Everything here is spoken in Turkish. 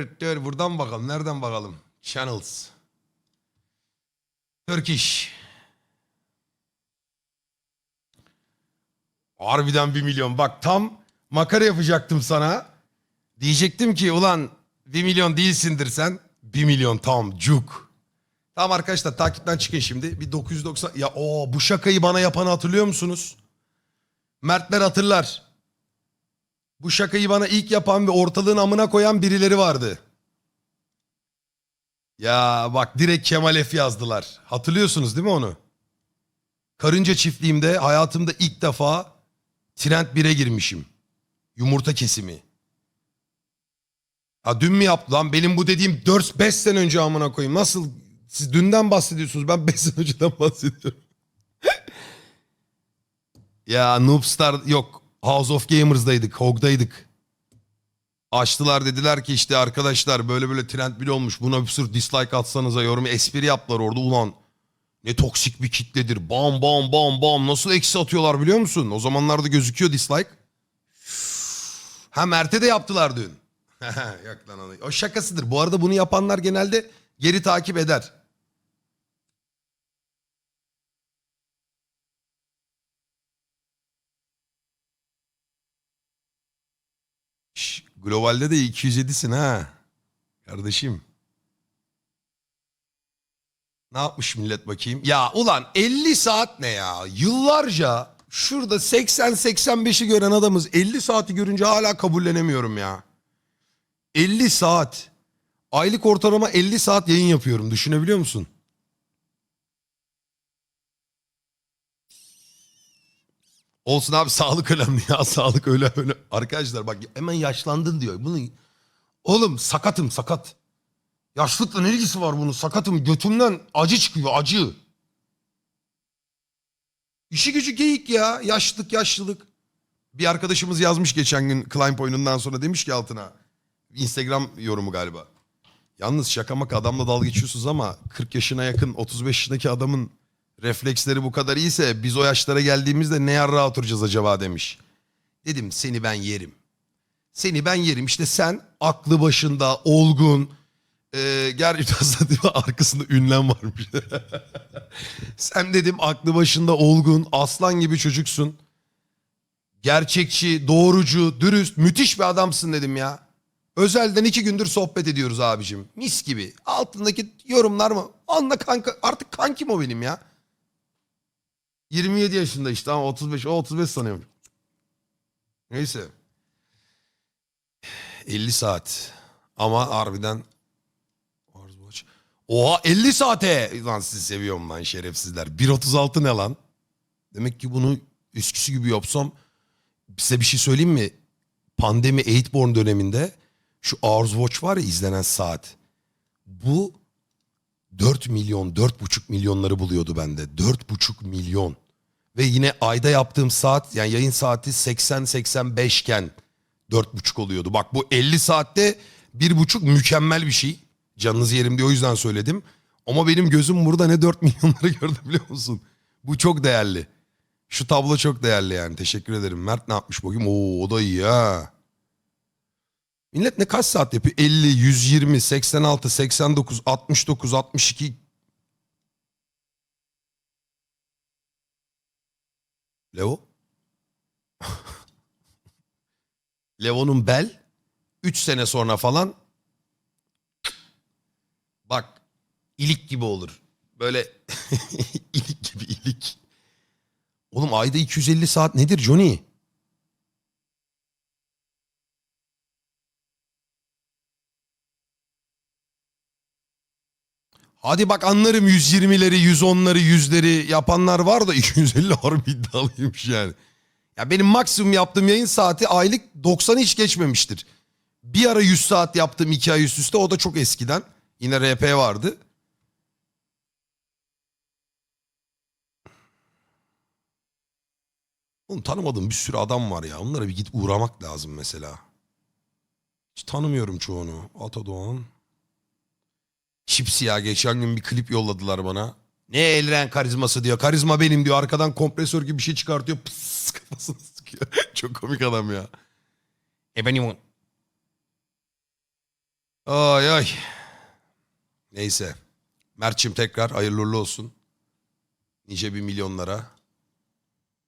Dur dur buradan bakalım. Nereden bakalım? Channels. Turkish. Harbiden bir milyon. Bak tam makara yapacaktım sana. Diyecektim ki ulan bir milyon değilsindir sen. Bir milyon tam cuk. Tamam arkadaşlar takipten çıkın şimdi. Bir 990 ya o bu şakayı bana yapanı hatırlıyor musunuz? Mertler hatırlar. Bu şakayı bana ilk yapan ve ortalığın amına koyan birileri vardı. Ya bak direkt Kemal F yazdılar. Hatırlıyorsunuz değil mi onu? Karınca çiftliğimde hayatımda ilk defa Trend 1'e girmişim. Yumurta kesimi. Ha dün mü yaptı lan? Benim bu dediğim 4-5 sene önce amına koyayım. Nasıl? Siz dünden bahsediyorsunuz. Ben 5 sene önceden bahsediyorum. ya Noobstar yok. House of Gamers'daydık. Hog'daydık. Açtılar dediler ki işte arkadaşlar böyle böyle trend bile olmuş. Buna bir sürü dislike atsanıza yorum espri yaptılar orada. Ulan ne toksik bir kitledir. Bam bam bam bam nasıl eksi atıyorlar biliyor musun? O zamanlarda gözüküyor dislike. Ha Mert'e de yaptılar dün. Yok lan onu. O şakasıdır. Bu arada bunu yapanlar genelde geri takip eder. Globalde de 207'sin ha. Kardeşim. Ne yapmış millet bakayım? Ya ulan 50 saat ne ya? Yıllarca şurada 80-85'i gören adamız 50 saati görünce hala kabullenemiyorum ya. 50 saat. Aylık ortalama 50 saat yayın yapıyorum. Düşünebiliyor musun? Olsun abi sağlık önemli ya. Sağlık öyle öyle. Arkadaşlar bak hemen yaşlandın diyor. Bunu Oğlum sakatım sakat. Yaşlılıkla ne ilgisi var bunun? Sakatım götümden acı çıkıyor acı. İşi gücü geyik ya. Yaşlılık yaşlılık. Bir arkadaşımız yazmış geçen gün Climb oyunundan sonra demiş ki altına. Instagram yorumu galiba. Yalnız şaka maka adamla dalga geçiyorsunuz ama 40 yaşına yakın 35 yaşındaki adamın refleksleri bu kadar iyiyse biz o yaşlara geldiğimizde ne yarrağa oturacağız acaba demiş. Dedim seni ben yerim. Seni ben yerim. İşte sen aklı başında, olgun. E, gerçekten değil mi? arkasında ünlem varmış. sen dedim aklı başında, olgun, aslan gibi çocuksun. Gerçekçi, doğrucu, dürüst, müthiş bir adamsın dedim ya. Özelden iki gündür sohbet ediyoruz abicim. Mis gibi. Altındaki yorumlar mı? Anla kanka. Artık kankim o benim ya. 27 yaşında işte ama 35. O 35 sanıyorum. Neyse. 50 saat. Ama harbiden. Oha 50 saate. Lan sizi seviyorum lan şerefsizler. 1.36 ne lan? Demek ki bunu eskisi gibi yapsam size bir şey söyleyeyim mi? Pandemi 8born döneminde şu Arz Watch var ya izlenen saat. Bu 4 milyon, 4,5 milyonları buluyordu bende. 4,5 milyon. Ve yine ayda yaptığım saat yani yayın saati 80-85 iken 4,5 oluyordu. Bak bu 50 saatte 1,5 mükemmel bir şey. Canınızı yerim diye o yüzden söyledim. Ama benim gözüm burada ne 4 milyonları gördü biliyor musun? Bu çok değerli. Şu tablo çok değerli yani. Teşekkür ederim. Mert ne yapmış bakayım? Oo o da iyi ha. Millet ne kaç saat yapıyor? 50, 120, 86, 89, 69, 62. Leo? Leo'nun bel 3 sene sonra falan bak ilik gibi olur. Böyle ilik gibi ilik. Oğlum ayda 250 saat nedir Johnny? Hadi bak anlarım 120'leri, 110'ları, 100'leri yapanlar var da 250 harbi iddialıymış yani. Ya benim maksimum yaptığım yayın saati aylık 90'ı hiç geçmemiştir. Bir ara 100 saat yaptım 2 ay üst üste o da çok eskiden. Yine RP vardı. Oğlum tanımadığım bir sürü adam var ya. Onlara bir git uğramak lazım mesela. Hiç tanımıyorum çoğunu. Atadoğan. Çipsi ya geçen gün bir klip yolladılar bana. Ne elren karizması diyor. Karizma benim diyor. Arkadan kompresör gibi bir şey çıkartıyor. Pıs, kafasını sıkıyor. Çok komik adam ya. E benim o. Ay ay. Neyse. Mert'çim tekrar hayırlı uğurlu olsun. Nice bir milyonlara.